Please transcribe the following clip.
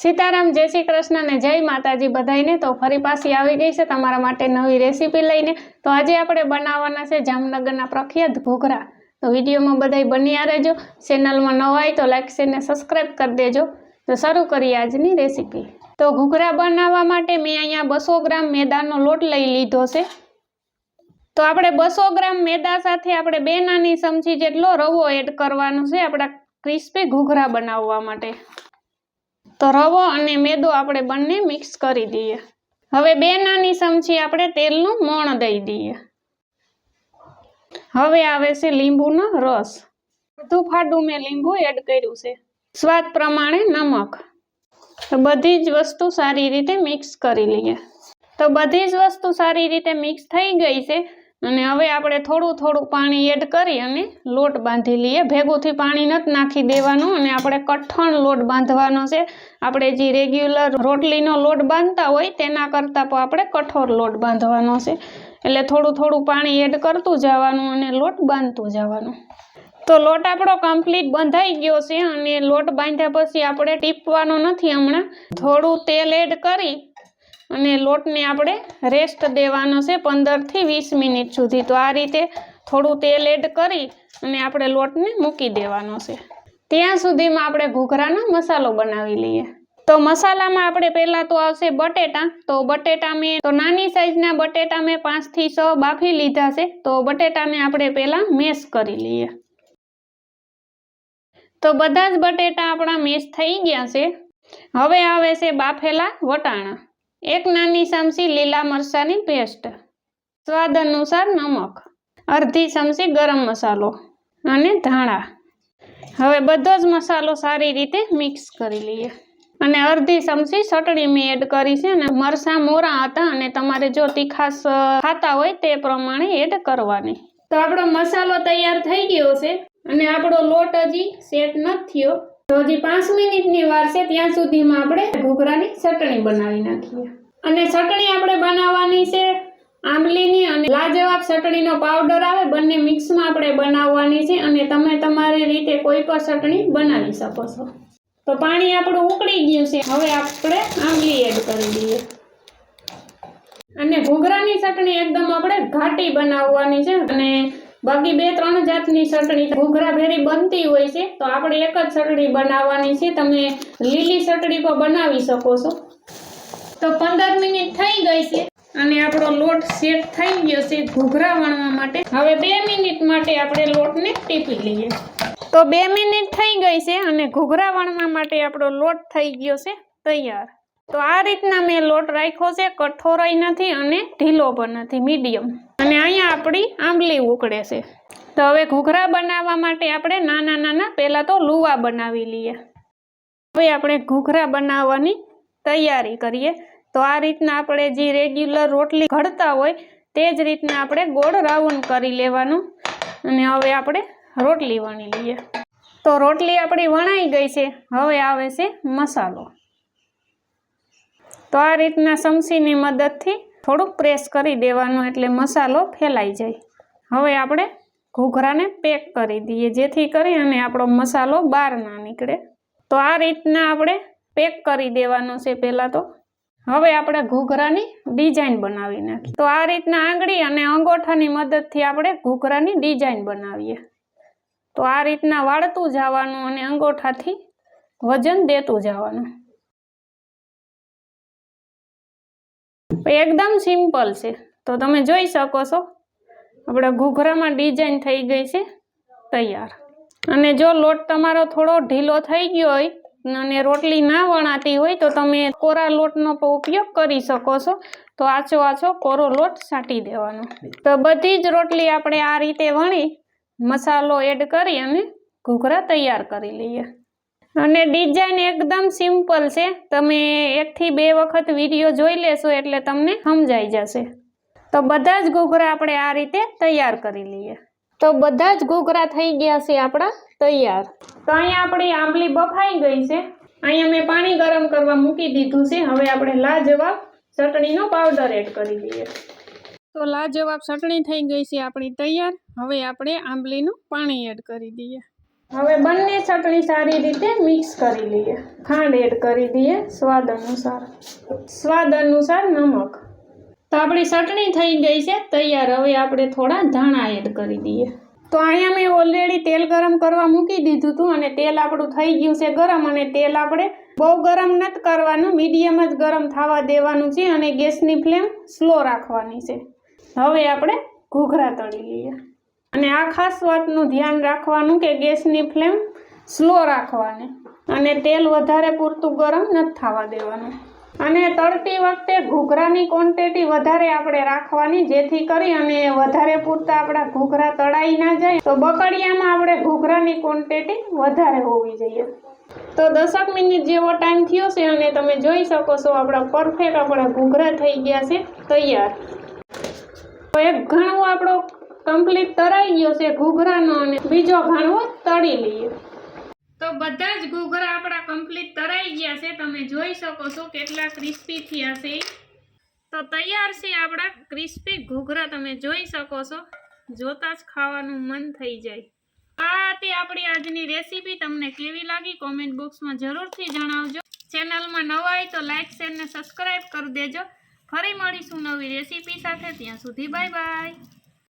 સીતારામ, જય શ્રી કૃષ્ણ અને જય માતાજી બધાઈને તો ફરી પાછી આવી ગઈ છે તમારા માટે નવી રેસીપી લઈને. તો આજે આપણે બનાવવાના છે જામનગરના પ્રખ્યાત ઘૂઘરા. તો વિડીયોમાં બધાય બન્યા રહેજો. ચેનલમાં નવા હોય તો લાઈક શેર સબસ્ક્રાઈબ કરી દેજો. તો શરૂ કરીએ આજની રેસીપી. તો ઘૂઘરા બનાવવા માટે મેં અહીંયા બસો ગ્રામ મેદાનો લોટ લઈ લીધો છે. તો આપણે બસો ગ્રામ મેદા સાથે આપણે બે નાની ચમચી જેટલો રવો એડ કરવાનો છે આપણા ક્રિસ્પી ઘૂઘરા બનાવવા માટે. તો રવો અને મેદો આપણે બંને મિક્સ કરી દઈએ. હવે બે નાની ચમચી આપણે તેલનું મોણ દઈ દઈએ. હવે આવે છે લીંબુનો રસ. બધું ફાડું મેં લીંબુ એડ કર્યું છે. સ્વાદ પ્રમાણે નમક. તો બધી જ વસ્તુ સારી રીતે મિક્સ કરી લઈએ. તો બધી જ વસ્તુ સારી રીતે મિક્સ થઈ ગઈ છે. અને હવે આપણે થોડું થોડું પાણી એડ કરી અને લોટ બાંધી લઈએ. ભેગુંથી પાણી નથી નાખી દેવાનું અને આપણે કઠણ લોટ બાંધવાનો છે. આપણે જે રેગ્યુલર રોટલીનો લોટ બાંધતા હોય તેના કરતાં પણ આપણે કઠોર લોટ બાંધવાનો છે. એટલે થોડું થોડું પાણી એડ કરતું જવાનું અને લોટ બાંધતું જવાનું. તો લોટ આપણો કમ્પ્લીટ બંધાઈ ગયો છે અને લોટ બાંધ્યા પછી આપણે ટીપવાનો નથી હમણાં. થોડું તેલ એડ કરી અને લોટને આપણે રેસ્ટ દેવાનો છે પંદરથી વીસ મિનિટ સુધી. તો આ રીતે થોડું તેલ એડ કરી અને આપણે લોટને મૂકી દેવાનો છે. ત્યાં સુધીમાં આપણે ઘૂઘરાનો મસાલો બનાવી લઈએ. તો મસાલામાં આપણે પહેલાં તો આવશે બટેટા. તો બટેટા મેં તો નાની સાઈઝના બટેટા મેં પાંચથી છ બાફી લીધા છે. તો બટેટાને આપણે પહેલાં મેશ કરી લઈએ. તો બધા જ બટેટા આપણા મેશ થઈ ગયા છે. હવે આવે છે બાફેલા વટાણા. એક નાની ચમચી લીલા મરચાંની પેસ્ટ સ્વાદ અનુસાર નમક. અડધી ચમચી ગરમ મસાલો અને ધાણા. હવે બધો જ મસાલો સારી રીતે મિક્સ કરી લઈએ. અને અડધી ચમચી ચટણી મેં એડ કરી છે અને મરચાં મોરા હતા અને તમારે જો તીખાસ ખાતા હોય તે પ્રમાણે એડ કરવાની. તો આપણો મસાલો તૈયાર થઈ ગયો છે અને આપણો લોટ હજી સેટ નથી થયો. હજી પાંચ મિનિટની વાર છે, ત્યાં સુધીમાં આપણે ઘૂઘરાની ચટણી બનાવી નાખીએ. અને ચટણી આપણે બનાવવાની છે આંબલીની અને લાજવાબ ચટણીનો પાવડર આવે, બંને મિક્સમાં આપણે બનાવવાની છે અને તમે તમારી રીતે કોઈ પણ ચટણી બનાવી શકો છો. તો પાણી આપણું ઉકળી ગયું છે, હવે આપણે આંબલી એડ કરી દઈએ. અને ઘૂઘરાની ચટણી એકદમ આપણે ઘાટી બનાવવાની છે અને બાકી બે ત્રણ જાતની ચટણી ઘૂઘરા ભેરી બનતી હોય છે, તો આપણે એક જ ચટણી બનાવવાની છે. તમે લીલી ચટણી પણ બનાવી શકો છો. તો પંદર મિનિટ થઈ ગઈ છે અને આપણો લોટ સેટ થઈ ગયો છે ઘૂઘરા વણવા માટે. હવે બે મિનિટ માટે આપણે લોટને ટીપી લઈએ. તો બે મિનિટ થઈ ગઈ છે અને ઘૂઘરા વણવા માટે આપણો લોટ થઈ ગયો છે તૈયાર. તો આ રીતના મેં લોટ રાખ્યો છે, કઠોરાઈ નથી અને ઢીલો પણ નથી, મીડિયમ. અને અહીંયા આપણી આંબલી ઉકળે છે. તો હવે ઘૂઘરા બનાવવા માટે આપણે નાના નાના, પહેલાં તો લુવા બનાવી લઈએ. હવે આપણે ઘૂઘરા બનાવવાની તૈયારી કરીએ. તો આ રીતના આપણે જે રેગ્યુલર રોટલી ઘડતા હોય, તે જ રીતના આપણે ગોળ રાઉન્ડ કરી લેવાનું. અને હવે આપણે રોટલી વણી લઈએ. તો રોટલી આપણી વણાઈ ગઈ છે. હવે આવે છે મસાલો. તો આ રીતના ચમચીની મદદથી થોડુંક પ્રેસ કરી દેવાનું એટલે મસાલો ફેલાઈ જાય. હવે આપણે ઘૂઘરાને પેક કરી દઈએ, જેથી કરી અને આપણો મસાલો બહાર ના નીકળે. તો આ રીતના આપણે પેક કરી દેવાનો છે પહેલાં તો. હવે આપણે ઘૂઘરાની ડિઝાઇન બનાવી નાખીએ તો આ રીતના આંગળી અને અંગોઠાની મદદથી આપણે ઘૂઘરાની ડિઝાઇન બનાવીએ. તો આ રીતના વાળતું જવાનું અને અંગોઠાથી વજન દેતું જવાનું. એકદમ સિમ્પલ છે. તો તમે જોઈ શકો છો. આપણે ઘૂઘરામાં ડિઝાઇન થઈ ગઈ છે. તૈયાર. અને જો લોટ તમારો થોડો ઢીલો થઈ ગયો હોય અને રોટલી ના વણાતી હોય તો તમે કોરા લોટનો પણ ઉપયોગ કરી શકો છો. તો આછો આછો કોરો લોટ સાટી દેવાનો. તો બધી જ રોટલી આપણે આ રીતે વણી, મસાલો એડ કરી અને ઘૂઘરા તૈયાર કરી લઈએ. અને ડિઝાઇન એકદમ સિમ્પલ છે. તમે એકથી બે વખત વીડિયો જોઈ લેશો એટલે તમને સમજાઈ જશે. તો બધા જ ઘૂઘરા આપણે આ રીતે તૈયાર કરી લઈએ. તો બધા જ ઘૂઘરા થઈ ગયા છે આપણા તૈયાર. તો અહીંયા આપણી આંબલી બફાઈ ગઈ છે. અહીંયા મેં પાણી ગરમ કરવા મૂકી દીધું છે. હવે આપણે લાજવાબ ચટણીનો પાવડર એડ કરી દઈએ તો લાજવાબ ચટણી થઈ ગઈ છે આપણી તૈયાર. હવે આપણે આંબલીનું પાણી એડ કરી દઈએ. હવે બંને ચટણી સારી રીતે મિક્સ કરી લઈએ. ખાંડ એડ કરી દઈએ સ્વાદ અનુસાર. સ્વાદ અનુસાર નમક. તો આપણી ચટણી થઈ ગઈ છે, તૈયાર. હવે આપણે થોડા ધાણા એડ કરી દઈએ. તો અહીંયા મેં ઓલરેડી તેલ ગરમ કરવા મૂકી દીધું હતું અને તેલ આપણું થઈ ગયું છે ગરમ અને તેલ આપણે બહુ ગરમ નથી કરવાનું મીડિયમ જ ગરમ થવા દેવાનું છે અને ગેસની ફ્લેમ સ્લો રાખવાની છે. હવે આપણે ઘૂઘરા તળી લઈએ. અને આ ખાસ વાતનું ધ્યાન રાખવાનું કે ગેસની ફ્લેમ સ્લો રાખવાની અને તેલ વધારે પૂરતું ગરમ નથી થવા દેવાનું. અને તળતી વખતે ઘૂઘરાની ક્વોન્ટિટી વધારે આપણે રાખવાની, જેથી કરી અને વધારે પૂરતા આપણા ઘૂઘરા તળાઈ ના જાય, તો બકડિયામાં આપણે ઘૂઘરાની ક્વોન્ટિટી વધારે હોવી જોઈએ. તો દસક મિનિટ જેવો ટાઈમ થયો છે અને તમે જોઈ શકો છો આપણા પરફેક્ટ આપણા ઘૂઘરા થઈ ગયા છે, તૈયાર. તો એક ઘણું આપણો કમ્પ્લીટ તરાઈ ગયો છે ઘૂઘરાનો અને બીજો ઘાણવો તળી લઈએ. તો બધા જ ઘૂઘરા આપણા કમ્પ્લીટ તરાઈ ગયા છે. તમે જોઈ શકો છો કેટલા ક્રિસ્પી થયા છે. તો તૈયાર છે આપણા ક્રિસ્પી ઘૂઘરા. તમે જોઈ શકો છો. જોતા જ ખાવાનું મન થઈ જાય. આ હતી આપણી આજની રેસીપી. તમને કેવી લાગી કોમેન્ટ બોક્સમાં જરૂરથી જણાવજો. ચેનલમાં નવા હોય તો લાઇક શેર સબસ્ક્રાઈબ કરી દેજો. ફરી મળીશું નવી રેસીપી સાથે. ત્યાં સુધી બાય બાય